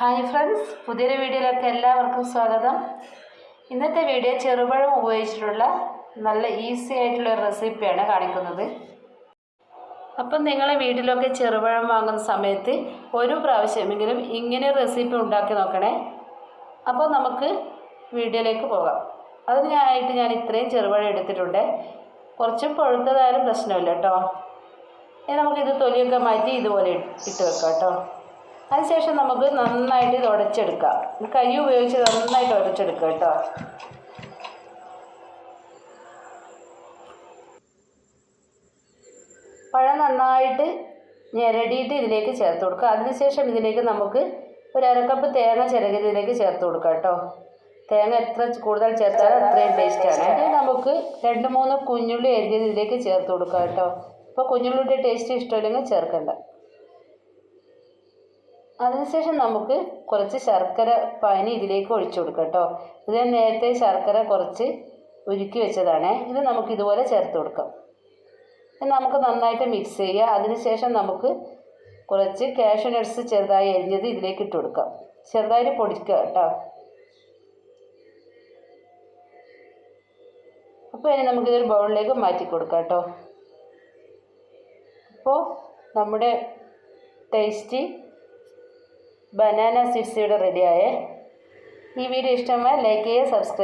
Hi friends പുതിയൊരു വീഡിയോയിലേക്ക് എല്ലാവർക്കും സ്വാഗതം. ഇന്നത്തെ വീഡിയോ ചെറുപഴം ഉപയോഗിച്ചിട്ടുള്ള നല്ല ഈസി ആയിട്ടുള്ള റെസിപ്പിയാണ് കാണിക്കുന്നത്. അപ്പം നിങ്ങളെ വീട്ടിലൊക്കെ ചെറുപഴം വാങ്ങുന്ന സമയത്ത് ഒരു പ്രാവശ്യമെങ്കിലും ഇങ്ങനെ റെസിപ്പി ഉണ്ടാക്കി നോക്കണേ. അപ്പോൾ നമുക്ക് വീഡിയോയിലേക്ക് പോകാം. അതിനായിട്ട് ഞാൻ ഇത്രയും ചെറുപഴം എടുത്തിട്ടുണ്ട്. കുറച്ച് പഴുത്തതായാലും പ്രശ്നമില്ല കേട്ടോ. ഇനി നമുക്കിത് തൊലിയൊക്കെ മാറ്റി ഇതുപോലെ ഇട്ട് വെക്കാം കേട്ടോ. അതിനുശേഷം നമുക്ക് നന്നായിട്ട് ഇത് ഉടച്ചെടുക്കാം കൈ ഉപയോഗിച്ച് നന്നായിട്ട് ഉടച്ചെടുക്കുക കേട്ടോ. പഴം നന്നായിട്ട് ഞെരടിയിട്ട് ഇതിലേക്ക് ചേർത്ത് കൊടുക്കുക. അതിനുശേഷം ഇതിലേക്ക് നമുക്ക് ഒരു അരക്കപ്പ് തേങ്ങ ചിരകിയത് ഇതിലേക്ക് ചേർത്ത് കൊടുക്കുക കേട്ടോ. തേങ്ങ എത്ര കൂടുതൽ ചേർത്താലും അത്രയും ടേസ്റ്റാണ് ഇത് നമുക്ക് രണ്ട് മൂന്ന് കുഞ്ഞുള്ളി അരിഞ്ഞത് ഇതിലേക്ക് ചേർത്ത് കൊടുക്കുക കേട്ടോ. ഇപ്പോൾ കുഞ്ഞുള്ളിയുടെ ടേസ്റ്റ് ഇഷ്ടമില്ലെങ്കിൽ ചേർക്കണ്ട. അതിനുശേഷം നമുക്ക് കുറച്ച് ശർക്കര പാനി ഇതിലേക്ക് ഒഴിച്ചു കൊടുക്കാം കേട്ടോ. ഇത് നേരത്തെ ശർക്കര കുറച്ച് ഉരുക്കി വെച്ചതാണ്. ഇത് നമുക്ക് ഇതുപോലെ ചേർത്ത് കൊടുക്കാം. നമുക്ക് നന്നായിട്ട് മിക്സ് ചെയ്യുക. അതിനുശേഷം നമുക്ക് കുറച്ച് കാഷ്യൂ നട്ട്സ് ചെറുതായി അരിഞ്ഞത് ഇതിലേക്ക് ഇട്ട് കൊടുക്കാം. ചെറുതായിട്ട് പൊടിക്കുക കേട്ടോ. അപ്പോൾ ഇനി നമുക്കിതൊരു ബൗളിലേക്ക് മാറ്റി കൊടുക്കാം കേട്ടോ. അപ്പോൾ നമ്മുടെ ടേസ്റ്റി ബനാന സ്വീറ്റ്സ് ഇവിടെ റെഡിയായേ ഈ വീഡിയോ ഇഷ്ടമായ ലൈക്ക് ചെയ്യുക സബ്സ്ക്രൈബ്